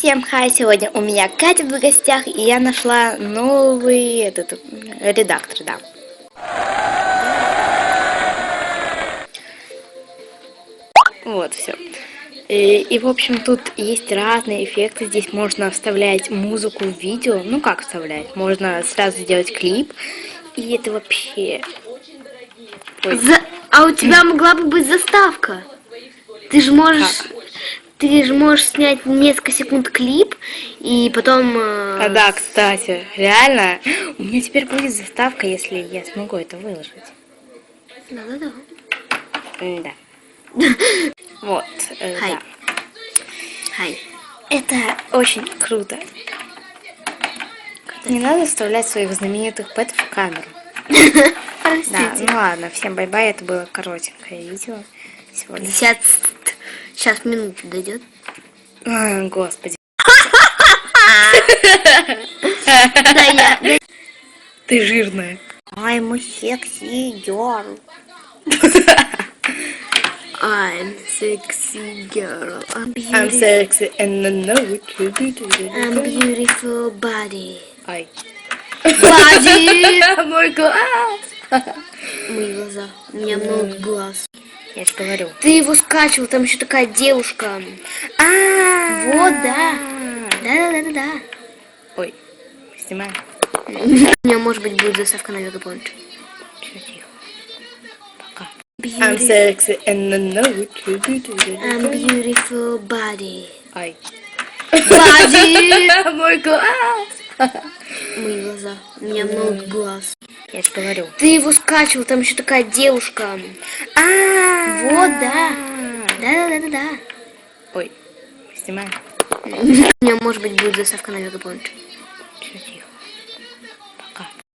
Всем хай! Сегодня у меня Катя в гостях, и я нашла новый этот редактор, да. Вот, все. И, и, в общем, тут есть разные эффекты. Здесь можно вставлять музыку в видео. Ну, как вставлять? Можно сразу сделать клип. И это вообще... Ой, За- А у тебя могла бы быть заставка. Ты же можешь, ты же можешь снять несколько секунд клип и потом. э, А да, кстати, реально, у меня теперь будет заставка, если я смогу это выложить. Да-да-да. Да. Вот. э, Хай. да. Хай. Это очень круто. Не надо вставлять своих знаменитых пэтов в камеру. Да, Простите. ну ладно, всем бай-бай, это было коротенькое видео сегодня. 50 сейчас минут дойдет. А, господи. Да, я. да. Ты жирная. I'm a sexy girl. I'm sexy girl. I'm I'm beautiful. sexy and I know it. I'm beautiful body. Ай. Body. Мой глаз. Мои глаза. У меня много глаз. Я же говорю. Ты его скачивал, там еще такая девушка. А, Вот, да. Да-да-да-да. Ой, снимаем. У меня, может быть, будет заставка на тихо. Пока. I'm sexy and I know it. I'm beautiful body. Ай. Body. Мой глаз. Мои глаза. У меня много глаз. Я же говорю. Ты его скачивал, там еще такая девушка. А, Вот, да. Да-да-да-да. Ой, снимаем. У меня, может быть, будет заставка на. Всё, тихо.